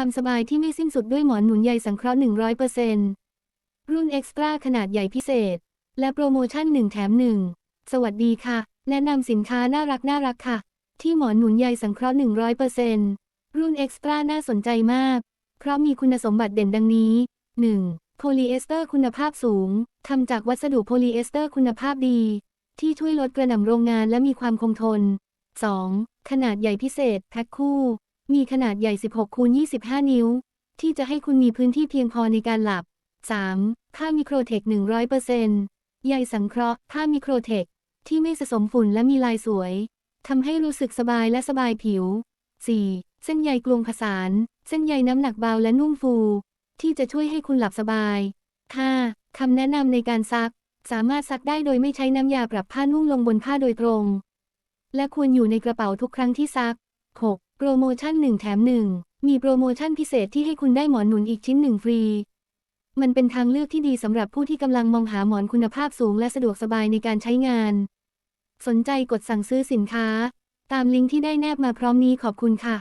ความสบายที่ไม่สิ้นสุดด้วยหมอนหนุนใยสังเคราะห์ 100%รุ่นเอ็กซ์ตร้าขนาดใหญ่พิเศษ และโปรโมชั่น 1 แถม 1 สวัสดีค่ะ แนะนำสินค้าน่ารักน่ารักค่ะ ที่หมอนหนุนใยสังเคราะห์ 100%รุ่นเอ็กซ์ตร้าน่าสนใจมาก เพราะมีคุณสมบัติเด่นดังนี้ 1. โพลีเอสเตอร์คุณภาพสูงทำจากวัสดุโพลีเอสเตอร์คุณภาพดี ที่ช่วยลดกระหน่ำโรงงานและมีความคงทน 2. ขนาดใหญ่พิเศษ แพ็คคู่ มีขนาดใหญ่ 16คูณ25 นิ้ว ที่จะให้คุณมีพื้นที่เพียงพอในการหลับ 3. ผ้ามิโครเทค 100%ใยสังเคราะห์ผ้ามิโครเทค ที่ไม่ผสมฝุ่นและมีลายสวย ทำให้รู้สึกสบายและสบายผิว 4. เส้นใยกลวงผสาน เส้นใยน้ำหนักเบาและนุ่มฟู ที่จะช่วยให้คุณหลับสบาย 5. คำแนะนำในการซัก สามารถซักได้โดยไม่ใช้น้ำยาปรับผ้านุ่งลงบนผ้าโดยตรง และควรอยู่ในกระเป๋าทุกครั้งที่ซัก 6. โปรโมชั่น 1 แถม 1 มีโปรโมชั่นพิเศษที่ให้คุณได้หมอนหนุนอีกชิ้นหนึ่งฟรี มันเป็นทางเลือกที่ดีสำหรับผู้ที่กำลังมองหาหมอนคุณภาพสูงและสะดวกสบายในการใช้งาน สนใจกดสั่งซื้อสินค้า ตามลิงก์ที่ได้แนบมาพร้อมนี้ขอบคุณค่ะ